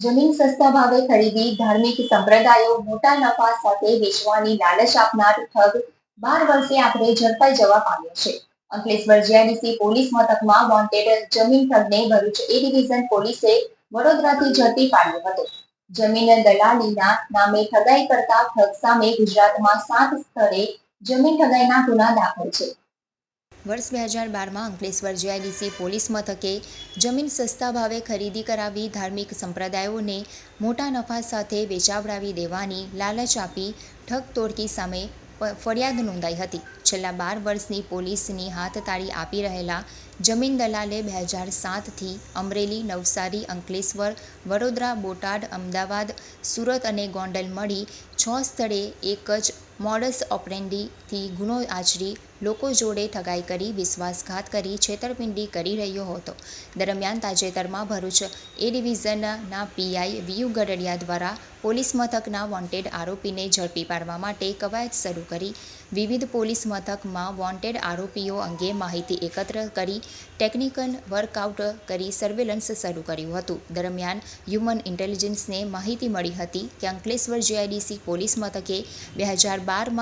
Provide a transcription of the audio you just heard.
જમીન સસ્તા ભાવે ખરીદી, ધાર્મિક સંપ્રદાયો, મોટા નફા સાથે વેચવાની લાલચ આપનાર ઠગ બાર વર્ષે આખરે ઝડપાઈ જવા પામ્યો છે. અંકલેશ્વર જીઆઈડીસી પોલીસ મથકમાં વોન્ટેડ જમીન ઠગને ભરૂચ એ ડિવિઝન પોલીસે વડોદરાથી ઝડપી પાડ્યો હતો. જમીન દલાલીના નામે ઠગાઈ કરતા ઠગ સામે ગુજરાતમાં સાત સ્થળે જમીન ઠગાઈના ગુના દાખલ છે. વર્ષ બે હજાર બારમાં અંકલેશ્વર જીઆઈડીસી પોલીસ મથકે જમીન સસ્તા ભાવે ખરીદી કરાવી ધાર્મિક સંપ્રદાયોને મોટા નફા સાથે વેચાવડાવી દેવાની લાલચ આપી ઠગ તોડકી સામે ફરિયાદ નોંધાઈ હતી. છેલ્લા બાર વર્ષની પોલીસની હાથતાળી આપી રહેલા જમીન દલાલે બે હજાર સાતથી અમરેલી, નવસારી, અંકલેશ્વર, વડોદરા, બોટાદ, અમદાવાદ, સુરત અને ગોંડલ મળી છ સ્થળે એક જ મોડસ ઓપરેન્ડીથી ગુનો આચરી લોકો જોડે ઠગાઈ કરી વિશ્વાસઘાત કરી છેતરપિંડી કરી રહ્યો હતો. દરમિયાન તાજેતરમાં ભરૂચ એ ડિવિઝનના પીઆઈ વીયુ ગડડિયા દ્વારા પોલીસ મથકના વોન્ટેડ આરોપીને ઝડપી પાડવા માટે કવાયત શરૂ કરી. વિવિધ પોલીસ મથકમાં વોન્ટેડ આરોપીઓ અંગે માહિતી એકત્ર કરી ટેકનિકલ વર્કઆઉટ કરી સર્વેલન્સ શરૂ કર્યું હતું. દરમિયાન હ્યુમન ઇન્ટેલિજન્સને માહિતી મળી હતી કે અંકલેશ્વર જીઆઈડીસી પોલીસ મથકે બે હજાર બારમાં